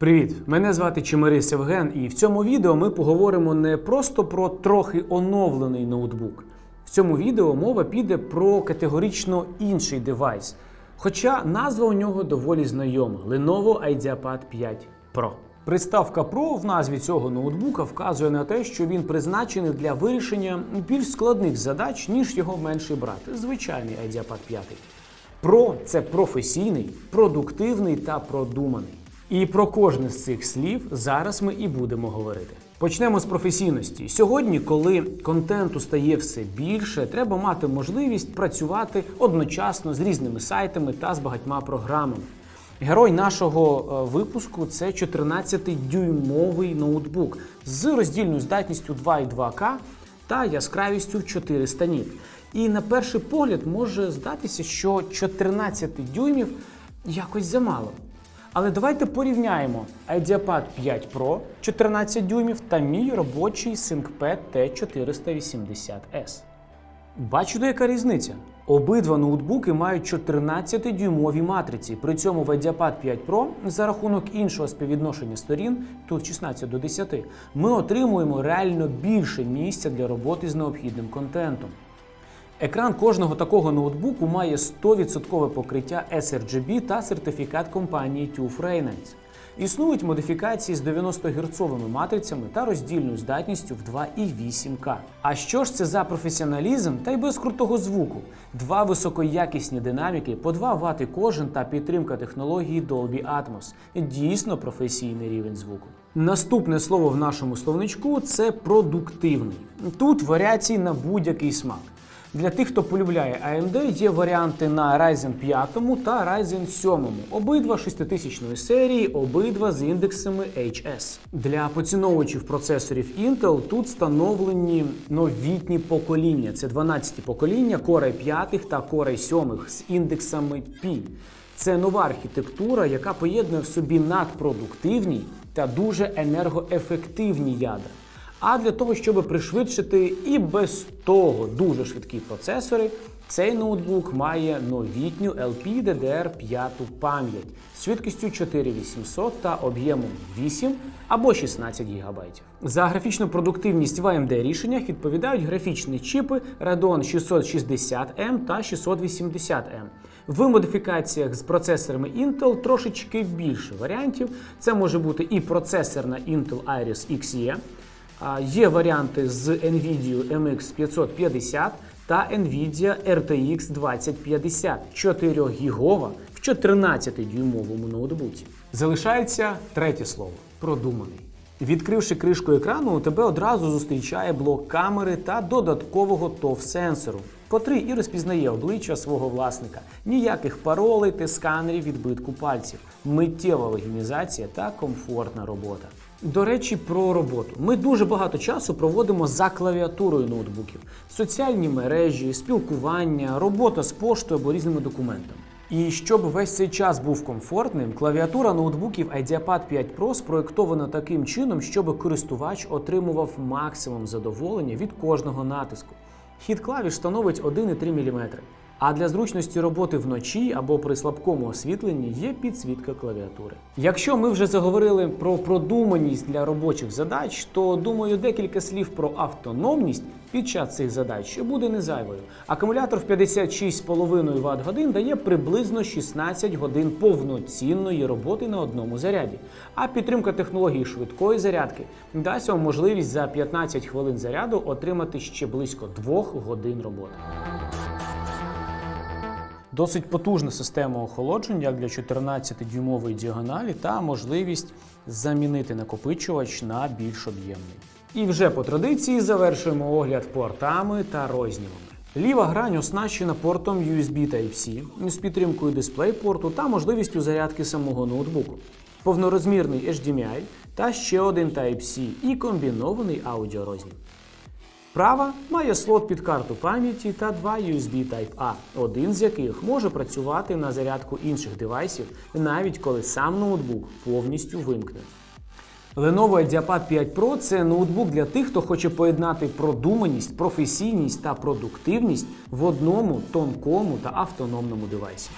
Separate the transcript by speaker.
Speaker 1: Привіт! Мене звати Чимирис Євген, і в цьому відео ми поговоримо не просто про трохи оновлений ноутбук. В цьому відео мова піде про категорично інший девайс. Хоча назва у нього доволі знайома Lenovo IdeaPad 5 Pro. Приставка Pro в назві цього ноутбука вказує на те, що він призначений для вирішення більш складних задач, ніж його менший брат, звичайний IdeaPad 5. Про це професійний, продуктивний та продуманий. І про кожне з цих слів зараз ми і будемо говорити. Почнемо з професійності. Сьогодні, коли контенту стає все більше, треба мати можливість працювати одночасно з різними сайтами та з багатьма програмами. Герой нашого е, випуску це 14-дюймовий ноутбук з роздільною здатністю 2,2К та яскравістю 400 ніт. І на перший погляд може здатися, що 14 дюймів якось замало. Але давайте порівняємо IdeaPad 5 Pro 14 дюймів та мій робочий ThinkPad T480S. Бачите, яка різниця? Обидва ноутбуки мають 14-дюймові матриці. При цьому в IdeaPad 5 Pro за рахунок іншого співвідношення сторін, тут 16 до 10, ми отримуємо реально більше місця для роботи з необхідним контентом. Екран кожного такого ноутбуку має 100% покриття sRGB та сертифікат компанії TÜV. Існують модифікації з 90 герцовими матрицями та роздільною здатністю в 2,8К. А що ж це за професіоналізм та й без крутого звуку? Два високоякісні динаміки, по 2 Вт кожен та підтримка технології Dolby Atmos. Дійсно професійний рівень звуку. Наступне слово в нашому словничку це продуктивний. Тут варіації на будь-який смак. Для тих, хто полюбляє AMD, є варіанти на Ryzen 5 та Ryzen 7. Обидва 6000 серії, обидва з індексами HS. Для поціновувачів процесорів Intel тут встановлені новітні покоління. Це 12 покоління Core 5 та Core 7 з індексами P. Це нова архітектура, яка поєднує в собі надпродуктивні та дуже енергоефективні ядра. А для того, щоб пришвидшити і без того дуже швидкі процесори, цей ноутбук має новітню LPDDR5 пам'ять з швидкістю 4800 та об'ємом 8 або 16 ГБ. За графічну продуктивність в AMD рішеннях відповідають графічні чіпи Radeon 660M та 680M. В модифікаціях з процесорами Intel трошечки більше варіантів. Це може бути і процесор на Intel Iris Xe, Є варіанти з NVIDIA MX 550 та NVIDIA RTX 2050 4 гігова в 14-дюймовому ноутбуці. Залишається третє слово продуманий. Відкривши кришку екрану, тебе одразу зустрічає блок камери та додаткового TOF-сенсору, котрий і розпізнає обличчя свого власника. Ніяких паролей та сканерів відбитку пальців, миттєва логінізація та комфортна робота. До речі, про роботу. Ми дуже багато часу проводимо за клавіатурою ноутбуків: соціальні мережі, спілкування, робота з поштою або різними документами. І щоб весь цей час був комфортним, клавіатура ноутбуків IdeaPad 5 Pro спроєктована таким чином, щоб користувач отримував максимум задоволення від кожного натиску. Хід клавіш становить 1,3 мм. А для зручності роботи вночі або при слабкому освітленні є підсвітка клавіатури. Якщо ми вже заговорили про продуманість для робочих задач, то думаю, декілька слів про автономність під час цих задач буде не зайвою. Акумулятор в 56,5 Вт годин дає приблизно 16 годин повноцінної роботи на одному заряді. А підтримка технології швидкої зарядки дасть вам можливість за 15 хвилин заряду отримати ще близько 2 годин роботи. Досить потужна система охолодження як для 14-дюймової діагоналі та можливість замінити накопичувач на більш об'ємний. І вже по традиції завершуємо огляд портами та розділами. Ліва грань оснащена портом USB Type-C з підтримкою DisplayPort та можливістю зарядки самого ноутбуку, повнорозмірний HDMI та ще один Type-C і комбінований аудіорозділ. Права має слот під карту пам'яті та два USB Type-A, один з яких може працювати на зарядку інших девайсів, навіть коли сам ноутбук повністю вимкне. Lenovo IdeaPad 5 Pro це ноутбук для тих, хто хоче поєднати продуманість, професійність та продуктивність в одному тонкому та автономному девайсі.